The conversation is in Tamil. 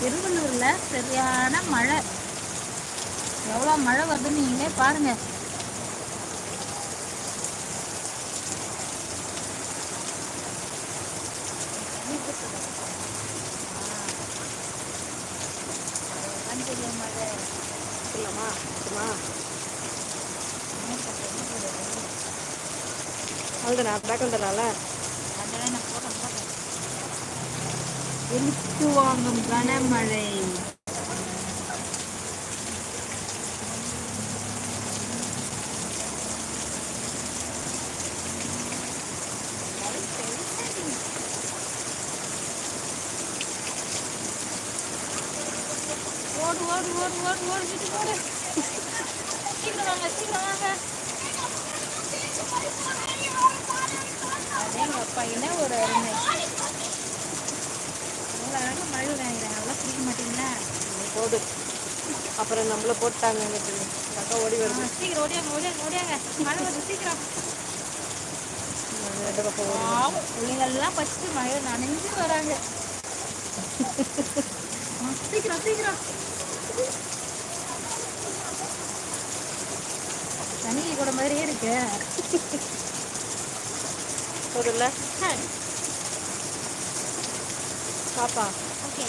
திருவள்ளூர்ல சரியான மழை. எவ்வளோ மழை வருதுன்னு நீங்களே பாருங்க. வண்டியில் நான் இல்லைம்மா பேக் வந்துடலாம்ல? இழுத்து வாங்கும் கனமழை. ஓடு ஓடு ஓடு ஓடு ஓடு வீட்டுக்கு ஓடு. சீக்கிரம் வாங்க சீக்கிரம் வாங்க. அதேங்க அப்பா என்ன ஒரு அருமை. போடு அப்புறம் நம்மள போட்டாங்க அக்கா ஓடி வருது. சீக்கிரம் ஓடியாங்க ஓடியாங்க ஓடியாங்க. மழை வருது சீக்கிரம். பிள்ளைங்கள்லாம் ஃபஸ்ட்டு மழை நனைஞ்சு வராங்க. சீக்கிரம் சீக்கிரம். தண்ணி கூட மாதிரியே இருக்கு. போதுல்ல பாப்பா. ஓகே.